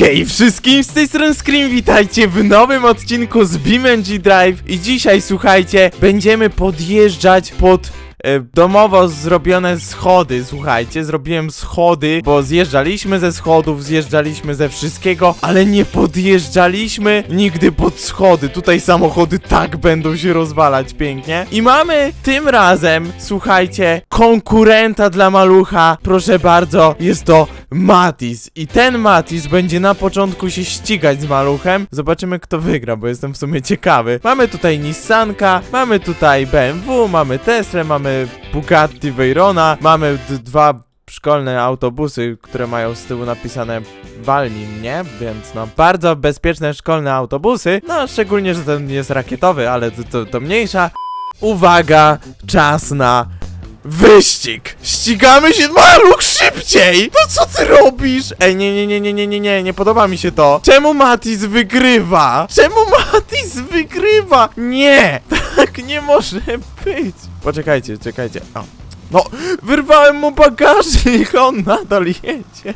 Hej wszystkim, z tej strony Scream, witajcie w nowym odcinku z BeamNG Drive. I dzisiaj, słuchajcie, będziemy podjeżdżać pod e, domowo zrobione schody, słuchajcie, zrobiłem schody, bo zjeżdżaliśmy ze schodów, zjeżdżaliśmy ze wszystkiego, ale nie podjeżdżaliśmy nigdy pod schody, tutaj samochody tak będą się rozwalać pięknie. I mamy tym razem, słuchajcie, konkurenta dla malucha, proszę bardzo, jest to Matis i ten Matis będzie na początku się ścigać z maluchem, zobaczymy kto wygra, bo jestem w sumie ciekawy. Mamy tutaj Nissanka, mamy tutaj BMW, mamy Tesla, mamy Bugatti Veyrona, mamy dwa szkolne autobusy, które mają z tyłu napisane walnij mnie, więc no bardzo bezpieczne szkolne autobusy, no szczególnie, że ten jest rakietowy, ale to, to, to mniejsza. Uwaga, czas na wyścig! Ścigamy się, maluch, szybciej! No co ty robisz? Ej, nie, nie, nie, nie, nie, nie, nie, nie podoba mi się to. Czemu Matis wygrywa? Czemu Matis wygrywa? Nie! Tak nie może być. Poczekajcie, czekajcie. O. No, wyrwałem mu bagażnik, a on nadal jedzie.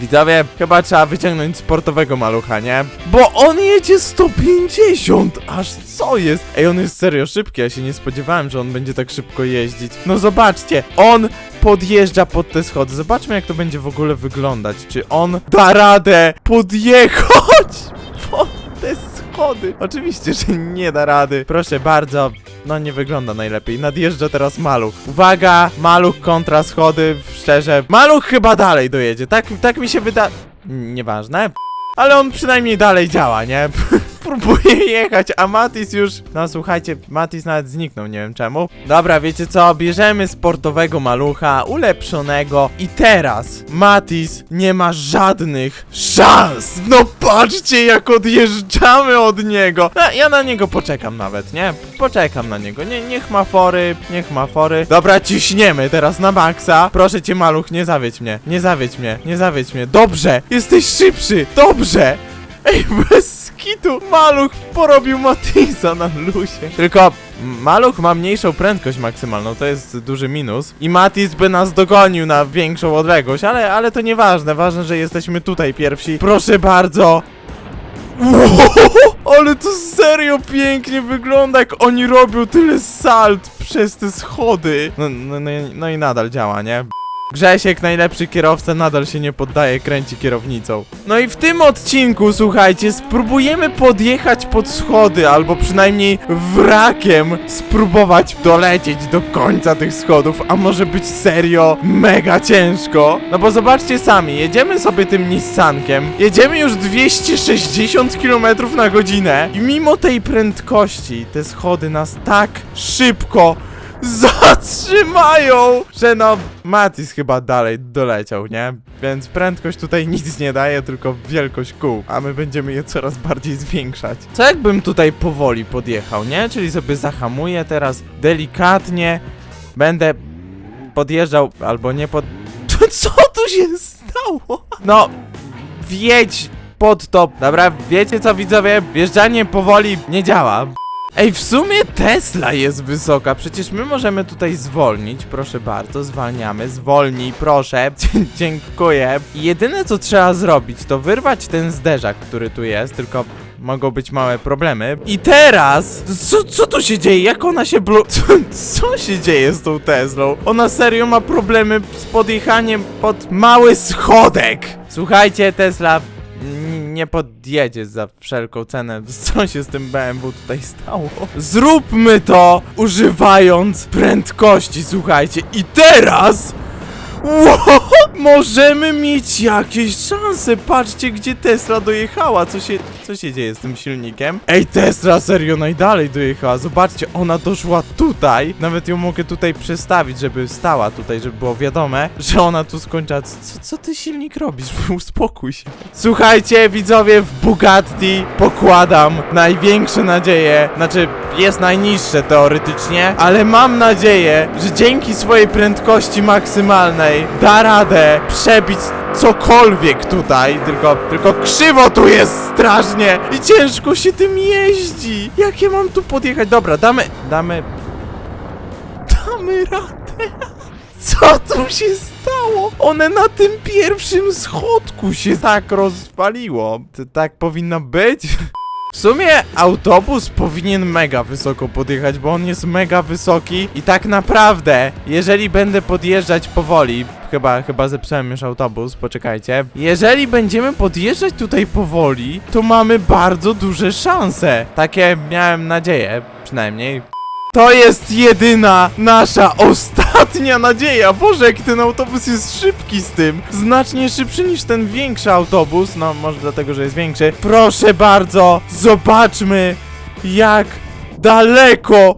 Widzowie, chyba trzeba wyciągnąć sportowego malucha, nie? Bo on jedzie 150! Aż co jest? Ej, on jest serio szybki, ja się nie spodziewałem, że on będzie tak szybko jeździć. No zobaczcie, on podjeżdża pod te schody. Zobaczmy, jak to będzie w ogóle wyglądać. Czy on da radę podjechać pod te schody? Oczywiście, że nie da rady. Proszę bardzo, no nie wygląda najlepiej. Nadjeżdża teraz maluch. Uwaga, maluch kontra schody, szczerze. Maluch chyba dalej dojedzie, tak, tak mi się wyda... Nieważne. Ale on przynajmniej dalej działa, nie? Próbuje jechać, a Matis już... No słuchajcie, Matis nawet zniknął, nie wiem czemu. Dobra, wiecie co? Bierzemy sportowego malucha, ulepszonego i teraz Matis nie ma żadnych szans! No patrzcie jak odjeżdżamy od niego! No, ja na niego poczekam nawet, nie? Poczekam na niego, nie, niech ma fory, niech ma fory. Dobra, ciśniemy teraz na maksa. Proszę cię maluch, nie zawiedź mnie, nie zawiedź mnie, nie zawiedź mnie. Dobrze, jesteś szybszy, dobrze! Ej, bez kitu! Maluch porobił Matisa na lusie. Tylko Maluch ma mniejszą prędkość maksymalną, to jest duży minus. I Matis by nas dogonił na większą odległość, ale, ale to nieważne. Ważne, że jesteśmy tutaj pierwsi. Proszę bardzo. Wow, ale to serio pięknie wygląda, jak oni robią tyle salt przez te schody. No, no, no, no i nadal działa, nie? Grzesiek, najlepszy kierowca, nadal się nie poddaje, kręci kierownicą. No i w tym odcinku, słuchajcie, spróbujemy podjechać pod schody, albo przynajmniej wrakiem spróbować dolecieć do końca tych schodów, a może być serio mega ciężko. No bo zobaczcie sami, jedziemy sobie tym Nissankiem, jedziemy już 260 km na godzinę i mimo tej prędkości te schody nas tak szybko zatrzymają, że no Matis chyba dalej doleciał, nie? Więc prędkość tutaj nic nie daje, tylko wielkość kół, a my będziemy je coraz bardziej zwiększać. Co jakbym tutaj powoli podjechał, nie? Czyli sobie zahamuję teraz delikatnie, będę podjeżdżał albo nie pod... Co tu się stało? No, wjedź pod to. Dobra, wiecie co widzowie? Wjeżdżanie powoli nie działa. Ej, w sumie Tesla jest wysoka, przecież my możemy tutaj zwolnić, proszę bardzo, zwalniamy, zwolnij, proszę, dziękuję. I jedyne co trzeba zrobić, to wyrwać ten zderzak, który tu jest, tylko mogą być małe problemy. I teraz, co, co tu się dzieje, jak ona się blo... Co, co się dzieje z tą Teslą? Ona serio ma problemy z podjechaniem pod mały schodek. Słuchajcie, Tesla, nie podjedzie za wszelką cenę. Co się z tym BMW tutaj stało? Zróbmy to używając prędkości, słuchajcie. I teraz... Wow, możemy mieć jakieś szanse. Patrzcie, gdzie Tesla dojechała. Co się, co się dzieje z tym silnikiem? Ej, Tesla serio najdalej dojechała. Zobaczcie, ona doszła tutaj. Nawet ją mogę tutaj przestawić, żeby stała tutaj, żeby było wiadome, że ona tu skończyła. Co, co ty silnik robisz? Uspokój się. Słuchajcie, widzowie, w Bugatti pokładam największe nadzieje. Znaczy, jest najniższe teoretycznie, ale mam nadzieję, że dzięki swojej prędkości maksymalnej da radę przebić cokolwiek tutaj, tylko, tylko krzywo tu jest strasznie i ciężko się tym jeździ. Jak ja mam tu podjechać? Dobra, damy, damy, damy radę. Co tu się stało? One na tym pierwszym schodku się tak rozwaliło. To tak powinno być? W sumie autobus powinien mega wysoko podjechać, bo on jest mega wysoki i tak naprawdę, jeżeli będę podjeżdżać powoli, chyba, chyba zepsułem już autobus, poczekajcie. Jeżeli będziemy podjeżdżać tutaj powoli, to mamy bardzo duże szanse. Takie miałem nadzieję, przynajmniej. To jest jedyna nasza ostatnia nadzieja. Boże, jak ten autobus jest szybki z tym. Znacznie szybszy niż ten większy autobus. No, może dlatego, że jest większy. Proszę bardzo, zobaczmy, jak daleko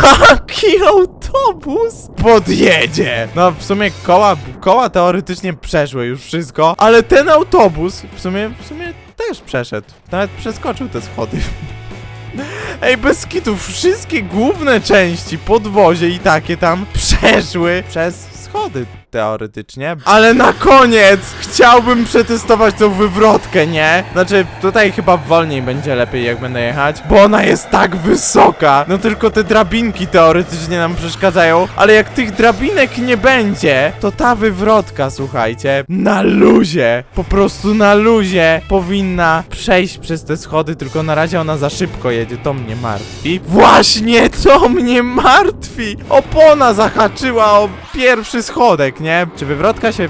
taki autobus podjedzie. No, w sumie koła, koła teoretycznie przeszły już wszystko, ale ten autobus w sumie, w sumie też przeszedł. Nawet przeskoczył te schody. Ej, bez kitu, wszystkie główne części, podwozie i takie tam przeszły przez schody teoretycznie. Ale na koniec chciałbym przetestować tą wywrotkę, nie? Znaczy, tutaj chyba wolniej będzie lepiej, jak będę jechać, bo ona jest tak wysoka. No tylko te drabinki teoretycznie nam przeszkadzają, ale jak tych drabinek nie będzie, to ta wywrotka, słuchajcie, na luzie, po prostu na luzie powinna przejść przez te schody, tylko na razie ona za szybko jedzie, to mnie martwi. Właśnie to mnie martwi! Opona zahaczyła o pierwszy schodek, nie? Czy wywrotka się...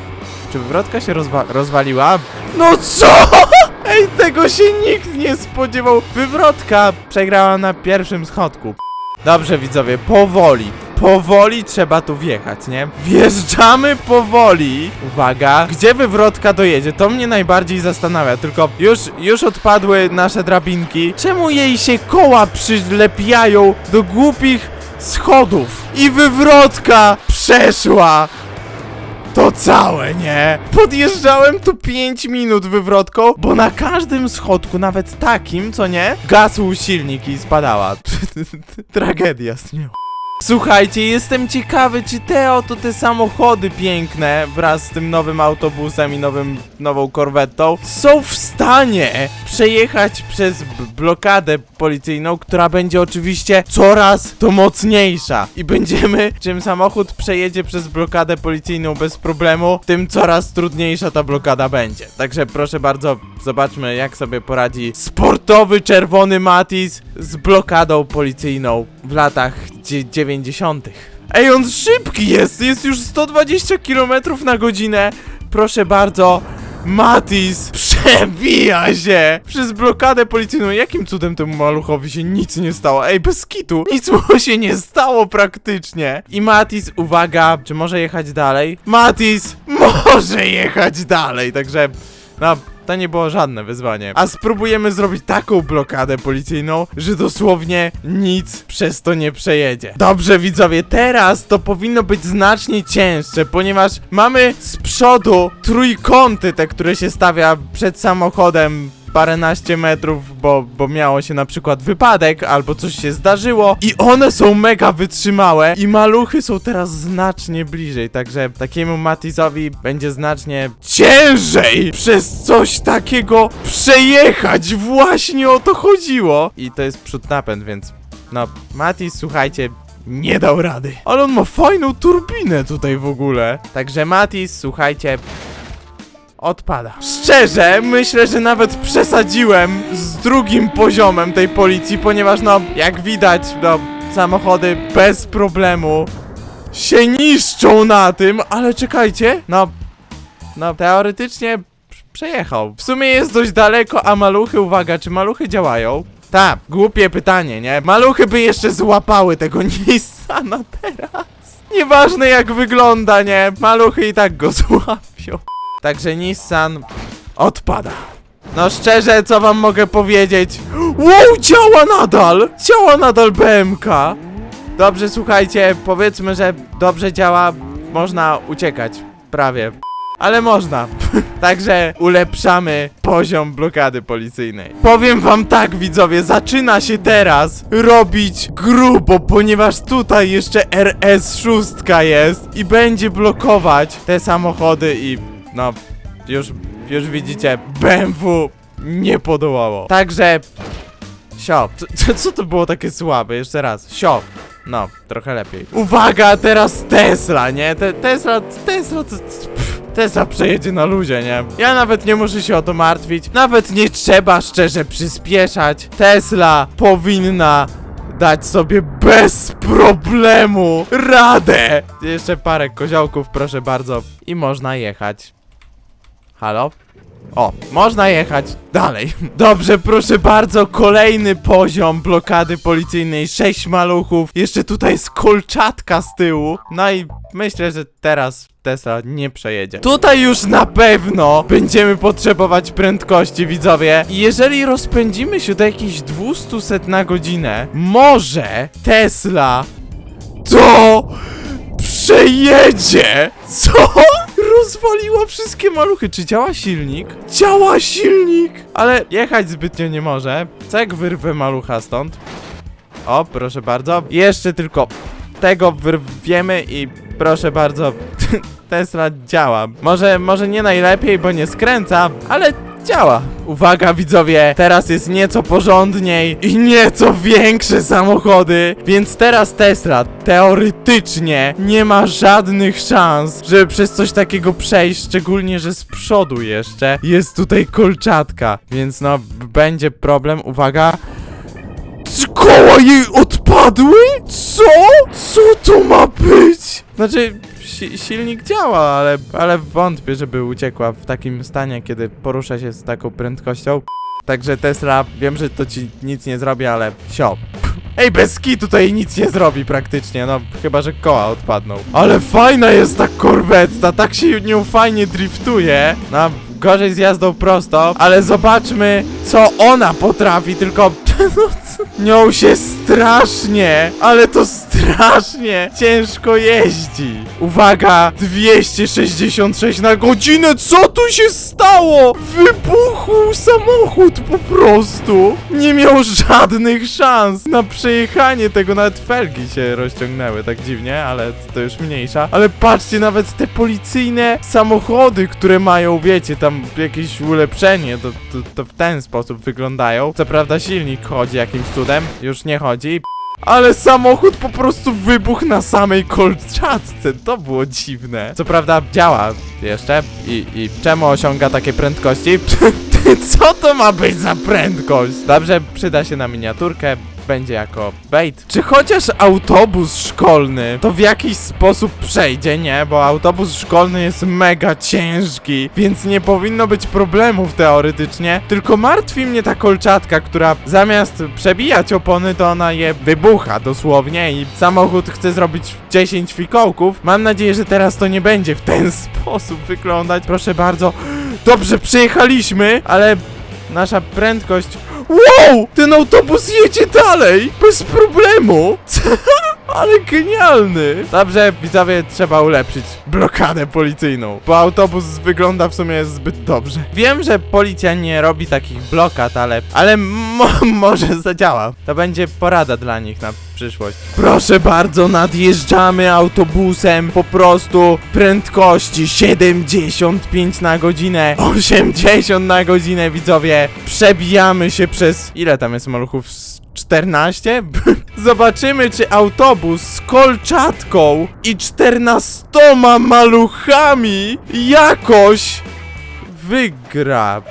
Czy wywrotka się rozwa rozwaliła? No co? Ej, tego się nikt nie spodziewał. Wywrotka przegrała na pierwszym schodku. Dobrze, widzowie, powoli. Powoli trzeba tu wjechać, nie? Wjeżdżamy powoli. Uwaga. Gdzie wywrotka dojedzie? To mnie najbardziej zastanawia. Tylko już, już odpadły nasze drabinki. Czemu jej się koła przylepiają do głupich schodów? I wywrotka przeszła. To całe, nie? Podjeżdżałem tu 5 minut wywrotką, bo na każdym schodku, nawet takim, co nie, gasł silnik i spadała. Tragedia z nią. Słuchajcie, jestem ciekawy, czy te oto te samochody piękne wraz z tym nowym autobusem i nowym, nową korwetą są w stanie przejechać przez blokadę policyjną, która będzie oczywiście coraz to mocniejsza. I będziemy, czym samochód przejedzie przez blokadę policyjną bez problemu, tym coraz trudniejsza ta blokada będzie. Także proszę bardzo, zobaczmy jak sobie poradzi sportowy czerwony Matiz z blokadą policyjną w latach dzie- 90. Ej, on szybki jest! Jest już 120 km na godzinę. Proszę bardzo. Matiz przebija się przez blokadę policyjną. Jakim cudem temu maluchowi się nic nie stało? Ej, bez kitu. Nic mu się nie stało praktycznie. I Matiz, uwaga, czy może jechać dalej? Matiz może jechać dalej, także no, to nie było żadne wyzwanie. A spróbujemy zrobić taką blokadę policyjną, że dosłownie nic przez to nie przejedzie. Dobrze, widzowie, teraz to powinno być znacznie cięższe, ponieważ mamy z przodu trójkąty, te, które się stawia przed samochodem paręnaście metrów, bo, bo miało się na przykład wypadek, albo coś się zdarzyło i one są mega wytrzymałe i maluchy są teraz znacznie bliżej, także takiemu Matizowi będzie znacznie ciężej przez coś takiego przejechać, właśnie o to chodziło i to jest przód napęd, więc no, Matiz, słuchajcie, nie dał rady. Ale on ma fajną turbinę tutaj w ogóle. Także Matiz, słuchajcie, odpada. Szczerze, myślę, że nawet przesadziłem z drugim poziomem tej policji, ponieważ no, jak widać, no, samochody bez problemu się niszczą na tym, ale czekajcie, no, no, teoretycznie prz- przejechał. W sumie jest dość daleko, a maluchy, uwaga, czy maluchy działają? Tak, głupie pytanie, nie? Maluchy by jeszcze złapały tego Nissana teraz. Nieważne jak wygląda, nie? Maluchy i tak go złapią. Także Nissan odpada. No szczerze, co wam mogę powiedzieć? Wow, działa nadal! Działa nadal BMK! Dobrze, słuchajcie, powiedzmy, że dobrze działa, można uciekać. Prawie. Ale można. Także ulepszamy poziom blokady policyjnej. Powiem wam tak, widzowie, zaczyna się teraz robić grubo, ponieważ tutaj jeszcze RS6 jest i będzie blokować te samochody i no, już, już widzicie, BMW nie podołało. Także, sio, co, co, to było takie słabe? Jeszcze raz, sio, No, trochę lepiej. Uwaga, teraz Tesla, nie? Te, Tesla, Tesla, Tesla przejedzie na luzie, nie? Ja nawet nie muszę się o to martwić. Nawet nie trzeba szczerze przyspieszać. Tesla powinna dać sobie bez problemu radę. Jeszcze parę koziołków, proszę bardzo. I można jechać. Halo? O, można jechać dalej. Dobrze, proszę bardzo, kolejny poziom blokady policyjnej, sześć maluchów. Jeszcze tutaj jest kolczatka z tyłu. No i myślę, że teraz Tesla nie przejedzie. Tutaj już na pewno będziemy potrzebować prędkości, widzowie. I jeżeli rozpędzimy się do jakichś 200 na godzinę, może Tesla to przejedzie! Co? Rozwaliła wszystkie maluchy. Czy działa silnik? Działa silnik! Ale jechać zbytnio nie może. Co jak wyrwę malucha stąd? O, proszę bardzo. Jeszcze tylko tego wyrwiemy i proszę bardzo. Tesla działa. Może, może nie najlepiej, bo nie skręca, ale działa. Uwaga widzowie, teraz jest nieco porządniej i nieco większe samochody, więc teraz Tesla teoretycznie nie ma żadnych szans, żeby przez coś takiego przejść, szczególnie, że z przodu jeszcze jest tutaj kolczatka, więc no będzie problem, uwaga. Koła jej odpadły? Co? Co to ma być? Znaczy, si silnik działa, ale, ale wątpię, żeby uciekła w takim stanie, kiedy porusza się z taką prędkością. Także Tesla, wiem, że to ci nic nie zrobi, ale sio. Ej, bez ki tutaj nic nie zrobi praktycznie, no chyba, że koła odpadną. Ale fajna jest ta korwetta, tak się nią fajnie driftuje. No, gorzej z jazdą prosto, ale zobaczmy, co ona potrafi, tylko... no, Nią się strasznie, ale to strasznie ciężko jeździ. Uwaga, 266 na godzinę, co tu się stało? Wybuchł samochód po prostu. Nie miał żadnych szans na przejechanie tego, nawet felgi się rozciągnęły tak dziwnie, ale to już mniejsza. Ale patrzcie, nawet te policyjne samochody, które mają, wiecie, tam jakieś ulepszenie, to, to, to w ten sposób wyglądają. Co prawda silnik chodzi jakimś cudem, już nie chodzi. Ale samochód po prostu wybuchł na samej kolczatce. To było dziwne. Co prawda działa jeszcze. I, i czemu osiąga takie prędkości? Co to ma być za prędkość? Dobrze, przyda się na miniaturkę. Będzie jako bait. Czy chociaż autobus szkolny to w jakiś sposób przejdzie, nie? Bo autobus szkolny jest mega ciężki, więc nie powinno być problemów teoretycznie. Tylko martwi mnie ta kolczatka, która zamiast przebijać opony, to ona je wybucha dosłownie i samochód chce zrobić 10 fikołków. Mam nadzieję, że teraz to nie będzie w ten sposób wyglądać. Proszę bardzo. Dobrze, przejechaliśmy, ale nasza prędkość. Wow! Ten autobus jedzie dalej! Bez problemu! Ale genialny! Dobrze, widzowie, trzeba ulepszyć blokadę policyjną, bo autobus wygląda w sumie zbyt dobrze. Wiem, że policja nie robi takich blokad, ale, ale mo może zadziała. To będzie porada dla nich na przyszłość. Proszę bardzo, nadjeżdżamy autobusem po prostu prędkości 75 na godzinę, 80 na godzinę, widzowie. Przebijamy się przez... Ile tam jest maluchów? Z 14? Zobaczymy, czy autobus z kolczatką i 14 maluchami jakoś wygra.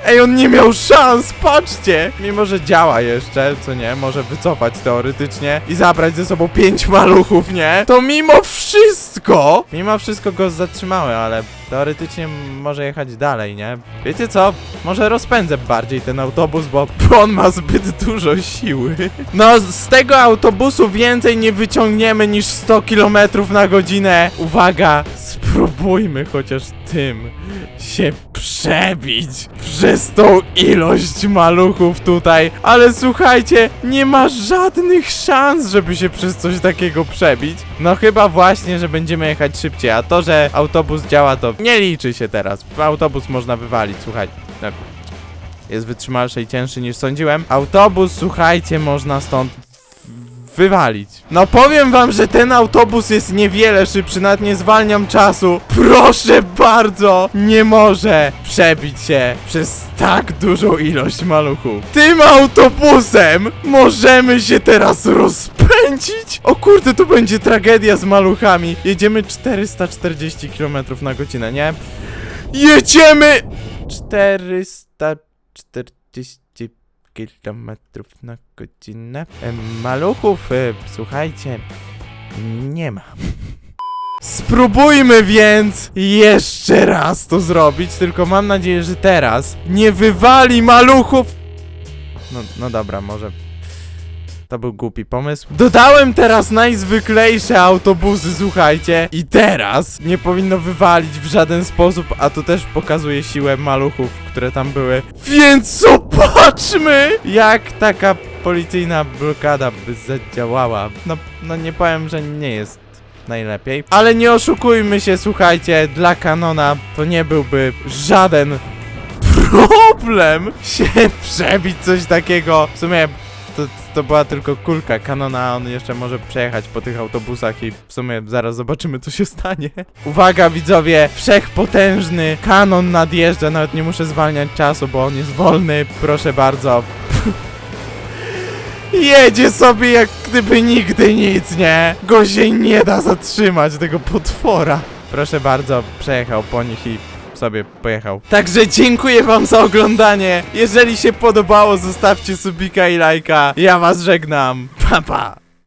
Ej, on nie miał szans, patrzcie! Mimo, że działa jeszcze, co nie, może wycofać teoretycznie i zabrać ze sobą pięć maluchów, nie? To mimo wszystko, mimo wszystko go zatrzymały, ale teoretycznie może jechać dalej, nie? Wiecie co? Może rozpędzę bardziej ten autobus, bo on ma zbyt dużo siły. No, z tego autobusu więcej nie wyciągniemy niż 100 km na godzinę. Uwaga, spróbujmy chociaż tym się przebić przez tą ilość maluchów tutaj. Ale słuchajcie, nie ma żadnych szans, żeby się przez coś takiego przebić. No chyba właśnie, że będziemy jechać szybciej, a to, że autobus działa, to nie liczy się teraz. Autobus można wywalić, słuchaj. No, Jest wytrzymalszy i cięższy niż sądziłem. Autobus, słuchajcie, można stąd wywalić. No powiem wam, że ten autobus jest niewiele szybszy, nawet nie zwalniam czasu. Proszę bardzo, nie może przebić się przez tak dużą ilość maluchów. Tym autobusem możemy się teraz rozpędzić. O kurde, to będzie tragedia z maluchami. Jedziemy 440 km na godzinę, nie? Jedziemy! 440 km na godzinę. Maluchów, e, słuchajcie, nie ma. Spróbujmy więc jeszcze raz to zrobić, tylko mam nadzieję, że teraz nie wywali maluchów. No, no dobra, może. To był głupi pomysł. Dodałem teraz najzwyklejsze autobusy, słuchajcie. I teraz nie powinno wywalić w żaden sposób, a to też pokazuje siłę maluchów, które tam były. Więc zobaczmy, jak taka policyjna blokada by zadziałała. No, no nie powiem, że nie jest najlepiej. Ale nie oszukujmy się, słuchajcie, dla Kanona to nie byłby żaden problem się przebić coś takiego. W sumie to, była tylko kulka Kanona, on jeszcze może przejechać po tych autobusach i w sumie zaraz zobaczymy co się stanie. Uwaga widzowie, wszechpotężny Kanon nadjeżdża, nawet nie muszę zwalniać czasu, bo on jest wolny, proszę bardzo. Jedzie sobie jak gdyby nigdy nic, nie? Go się nie da zatrzymać, tego potwora. Proszę bardzo, przejechał po nich i sobie pojechał. Także dziękuję wam za oglądanie. Jeżeli się podobało, zostawcie subika i lajka. Ja was żegnam. Pa pa.